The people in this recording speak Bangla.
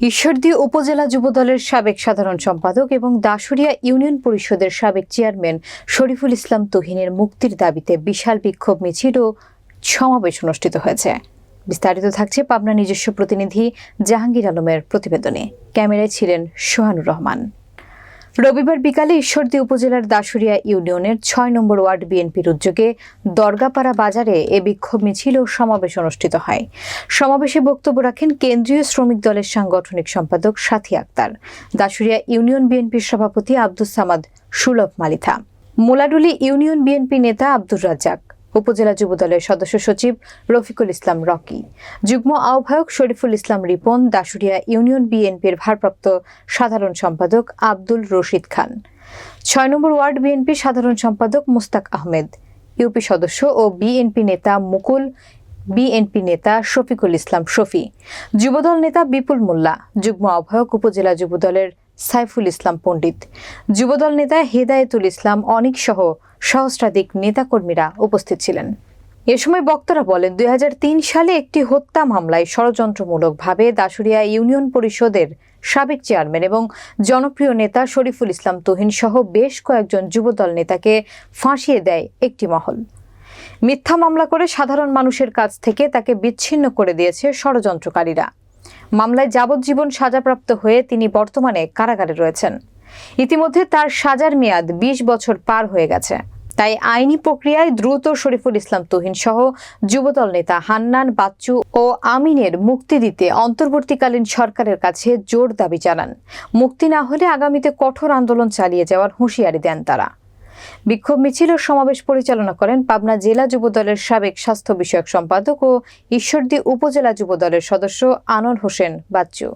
ঈশ্বরদী উপজেলা যুবদলের সাবেক সাধারণ সম্পাদক এবং দাসুরিয়া ইউনিয়ন পরিষদের সাবেক চেয়ারম্যান শরীফুল ইসলাম তুহিনের মুক্তির দাবিতে বিশাল বিক্ষোভ মিছিল ও সমাবেশ অনুষ্ঠিত হয়েছে। বিস্তারিত থাকছে পাবনা নিজস্ব প্রতিনিধি জাহাঙ্গীর আলমের প্রতিবেদনে। ক্যামেরায় ছিলেন সোহানুর রহমান। রবিবার বিকালে ঈশ্বরদী উপজেলার দাসুরিয়া ইউনিয়নের ছয় নম্বর ওয়ার্ড বিএনপির উদ্যোগে দরগাপাড়া বাজারে এ বিক্ষোভ মিছিল ও সমাবেশ অনুষ্ঠিত হয়। সমাবেশে বক্তব্য রাখেন কেন্দ্রীয় শ্রমিক দলের সাংগঠনিক সম্পাদক সাথী আক্তার। দাসুরিয়া ইউনিয়ন বিএনপির সভাপতি আব্দুস সামাদ সুলভ মালিথা। মোলাডুলি ইউনিয়ন বিএনপি নেতা আব্দুর রাজ্জাক। উপজেলা যুবদলের সদস্য সচিব রফিকুল ইসলাম রকি। যুগ্ম আহ্বায়ক শরীফুল ইসলাম রিপন দাসুরিয়া ইউনিয়ন বিএনপির ভারপ্রাপ্ত সাধারণ সম্পাদক আব্দুল রশিদ খান। ছয় নম্বর ওয়ার্ড বিএনপির সাধারণ সম্পাদক মুস্তাক আহমেদ। ইউপি সদস্য ও বিএনপি নেতা মুকুল, বিএনপি নেতা শফিকুল ইসলাম শফি। যুবদল নেতা বিপুল মোল্লা। যুগ্ম আহ্বায়ক উপজেলা যুবদলের সাইফুল ইসলাম পণ্ডিত। যুবদল নেতা হেদায়েতুল ইসলাম অনিক সহ সহস্রাধিক নেতাকর্মীরা উপস্থিত ছিলেন। এ সময় বক্তারা বলেন, দুই হাজার তিন সালে একটি হত্যা মামলায় ষড়যন্ত্রমূলকভাবে দাসুরিয়া ইউনিয়ন পরিষদের সাবেক চেয়ারম্যান এবং জনপ্রিয় নেতা শরীফুল ইসলাম তুহিন সহ বেশ কয়েকজন যুবদল নেতাকে ফাঁসিয়ে দেয় একটি মহল। মিথ্যা মামলা করে সাধারণ মানুষের কাছ থেকে তাকে বিচ্ছিন্ন করে দিয়েছে ষড়যন্ত্রকারীরা। মামলায় যাবজ্জীবন সাজাপ্রাপ্ত হয়ে তিনি বর্তমানে কারাগারে রয়েছেন। ইতিমধ্যে তার সাজার মেয়াদ ২০ বছর পার হয়ে গেছে। তাই আইনি প্রক্রিয়ায় দ্রুত শরীফুল ইসলাম তুহিন সহ যুবদল নেতা হান্নান, বাচ্চু ও আমিনের মুক্তি দিতে অন্তর্বর্তীকালীন সরকারের কাছে জোর দাবি জানান। মুক্তি না হলে আগামীতে কঠোর আন্দোলন চালিয়ে যাওয়ার হুঁশিয়ারি দেন তারা। বিক্ষোভ মিছিল ও সমাবেশ পরিচালনা করেন পাবনা জেলা যুবদলের সাবেক স্বাস্থ্য বিষয়ক সম্পাদক ও ঈশ্বরদী উপজেলা যুবদলের সদস্য আনন হোসেন বাচ্চু।